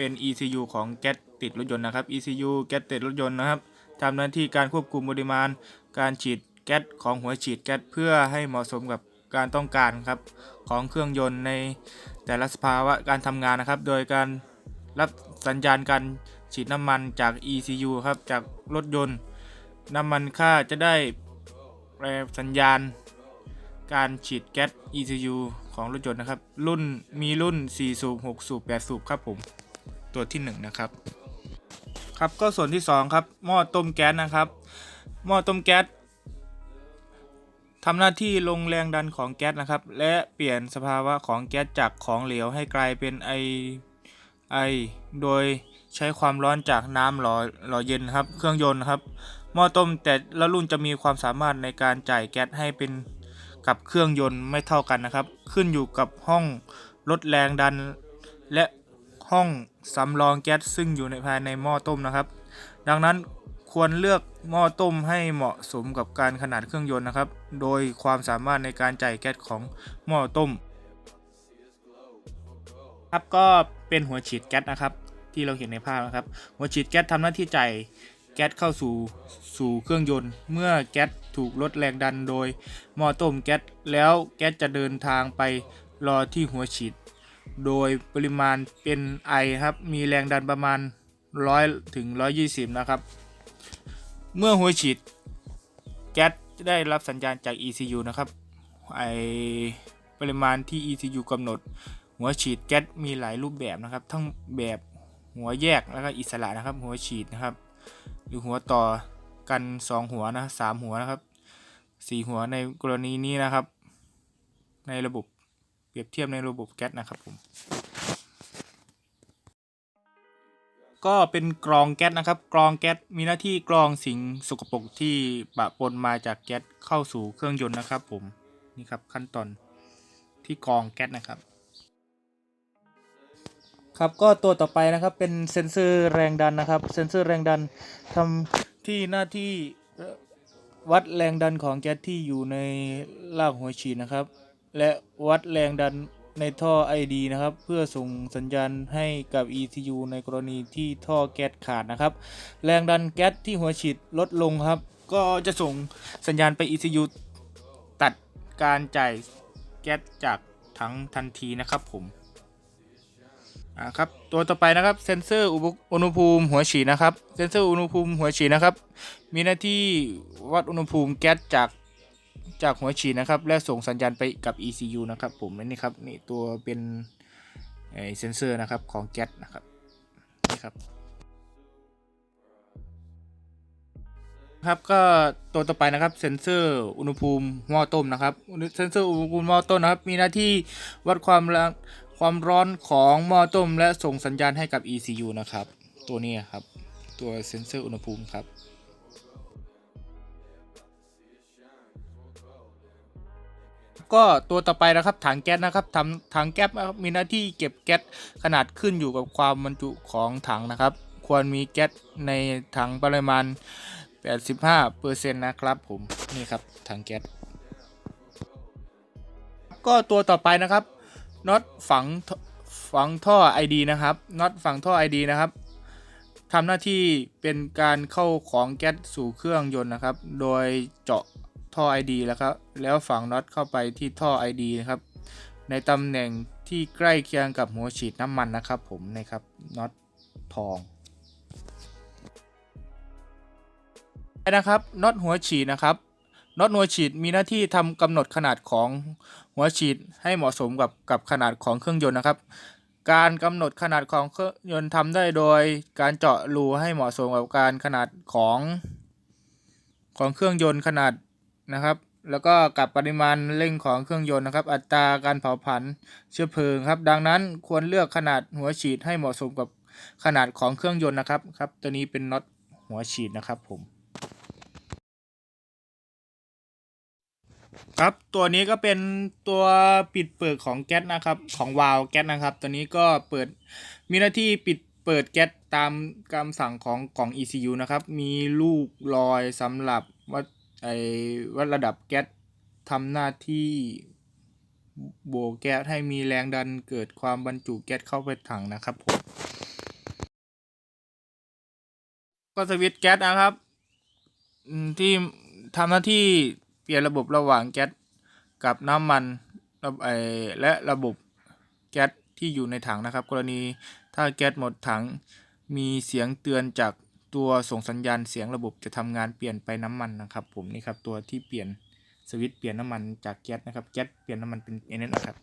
เป็น ECU ของแก๊สติดรถยนต์นะครับ ECU แก๊สติดรถยนต์นะครับทำหน้าที่การควบคุมปริมาณ การฉีดแก๊สของหัวฉีดแก๊สเพื่อให้เหมาะสมกับการต้องการครับของเครื่องยนต์ในแต่ละสภาวะการทำงานนะครับ โดยการรับสัญญาณการฉีดน้ำมันจาก ECU ครับจากรถยนต์ น้ำมันค่าจะได้แปลสัญญาณ การฉีดแก๊ส ECU ของรถยนต์นะครับ รุ่นมีรุ่น 4 สูบ 6 สูบ 8 สูบครับผม ตัวที่ 1 นะครับ ครับก็ส่วนที่ 2 ครับ หม้อต้มแก๊สนะครับ หม้อต้มแก๊สทำหน้าที่ลงแรงดันของแก๊สนะครับ และเปลี่ยนสภาวะของแก๊สจากของเหลวให้กลายเป็นไอไอโดยใช้ความร้อนจากน้ำหล่อหล่อเย็นครับ เครื่องยนต์ครับหม้อต้มแต่ละรุ่นจะมีความสามารถในการจ่ายแก๊สให้เป็นกับเครื่องยนต์ไม่เท่ากันนะครับ ขึ้นอยู่กับห้องลดแรงดัน และ ห้องสำรองแก๊สซึ่งอยู่ในภายในหม้อต้มนะครับ ดังนั้นควรเลือกหม้อต้มให้เหมาะสมกับการขนาดเครื่องยนต์นะครับ โดยความสามารถในการจ่ายแก๊สของหม้อต้ม ครับก็เป็นหัวฉีดแก๊สนะครับ ที่เราเห็นในภาพนะครับ หัวฉีดแก๊สทำหน้าที่จ่ายแก๊สเข้าสู่สู่เครื่องยนต์ เมื่อแก๊สถูกลดแรงดันโดยหม้อต้มแก๊สแล้วแก๊สจะเดินทางไปรอที่หัวฉีด โดยปริมาณเป็นไอครับ มีแรงดันประมาณ 100 ถึง 120 นะครับ เมื่อหัวฉีดแก๊สได้รับสัญญาณจาก ECU นะครับ ไอปริมาณที่ ECU กำหนด หัวฉีดแก๊สมีหลายรูปแบบนะครับ ทั้งแบบหัวแยกแล้วก็อิสระนะครับ หัวฉีดนะครับ หรือหัวต่อกัน 2 หัวนะสามหัวนะครับสี่หัวในกรณีนี้นะครับ ในระบบ เปรียบเทียบในระบบแก๊สนะครับผม ก็เป็นกรองแก๊สนะครับ กรองแก๊สมีหน้าที่กรองสิ่งสกปรกที่ปะปนมาจากแก๊สเข้าสู่เครื่องยนต์นะครับผมนี่ครับขั้นตอนที่กรองแก๊สนะครับ ครับก็ตัวต่อไปนะครับเป็นเซ็นเซอร์แรงดันนะครับเซ็นเซอร์แรงดันทำที่หน้าที่วัดแรงดันของแก๊สที่อยู่ในรากหัวฉีดนะครับ และวัดแรงดันในท่อ ID นะครับ เพื่อส่งสัญญาณให้กับ ECU ในกรณีที่ท่อแก๊สขาดนะครับ แรงดันแก๊สที่หัวฉีดลดลงครับ ก็จะส่งสัญญาณไป ECU ตัดการจ่ายแก๊สจากถังทันทีนะครับผมอ่าครับตัวต่อไปนะครับเซ็นเซอร์อุณหอุณหภูมิหัวฉีดนะครับเซ็นเซอร์อุณหภูมิหัวฉีดนะครับ มีหน้าที่วัดอุณหภูมิแก๊สจาก จากหัวฉีดนะครับและส่งสัญญาณไปกับ ECU นะครับผมนี่ครับนี่ตัวเป็นเซนเซอร์นะครับของแก๊สนะครับนี่ครับครับก็ตัวต่อไปนะครับเซ็นเซอร์อุณหภูมิหม้อต้มนะครับเซ็นเซอร์อุณหภูมิหม้อต้มนะครับมีหน้าที่วัดความแรงความร้อนของหม้อต้ม และส่งสัญญาณให้กับ ECU นะครับ ตัวนี้ครับตัวเซ็นเซอร์อุณหภูมิครับ ก็ตัวต่อไปนะครับถังแก๊สนะครับทำถังแก๊สมีหน้าที่เก็บแก๊สขนาดขึ้นอยู่กับความบรรจุของถังนะครับ ควรมีแก๊สในถังปริมาณ 85%นะครับผมนี่ครับถังแก๊สก็ตัวต่อไปนะครับน็อตฝังฝังท่อ ID นะครับน็อตฝังท่อ ID นะครับทำหน้าที่เป็นการเข้าของแก๊สสู่เครื่องยนต์นะครับ โดยเจาะ ท่อ ID แล้วครับแล้วฝังน็อตเข้าไปที่ท่อ ID นะครับ ในตำแหน่งที่ใกล้เคียงกับหัวฉีดน้ำมันนะครับ ผมนะครับน็อตทองนะครับน็อตหัวฉีดนะครับน็อตหัวฉีดมีหน้าที่ทำกำหนดขนาดของหัวฉีดให้เหมาะสมกับกับขนาดของเครื่องยนต์นะครับ การกำหนดขนาดของเครื่องยนต์ทำได้โดยการเจาะรูให้เหมาะสมกับการขนาดของของเครื่องยนต์ขนาด นะครับ แล้วก็กับปริมาณเร่งของเครื่องยนต์นะครับ อัตราการเผาผลาญเชื้อเพลิงครับ ดังนั้นควรเลือกขนาดหัวฉีดให้เหมาะสมกับขนาดของเครื่องยนต์นะครับครับ ตัวนี้เป็นน็อตหัวฉีดนะครับผมครับตัวนี้ก็เป็นตัวปิดเปิดของแก๊สนะครับ ของวาล์วแก๊สนะครับ ตัวนี้ก็เปิดมีหน้าที่ปิดเปิดแก๊สตามคำสั่งของกล่อง ECU นะครับ มีลูกลอยสำหรับวัด ไอวัดระดับแก๊สทำหน้าที่โบแก๊สให้มีแรงดันเกิดความบรรจุแก๊สเข้าไปถังนะครับผมก็สวิตช์แก๊สนะครับที่ทำหน้าที่เปลี่ยนระบบระหว่างแก๊สกับน้ำมันไอและระบบแก๊สที่อยู่ในถังนะครับ กรณีถ้าแก๊สหมดถังมีเสียงเตือนจาก ตัวส่งสัญญาณเสียงระบบจะทำงานเปลี่ยนไปน้ำมันนะครับ ผมนี่ครับตัวที่เปลี่ยนสวิตช์เปลี่ยนน้ำมันจากแก๊สนะครับแก๊สเปลี่ยนน้ำมันเป็นเอเนนะครับ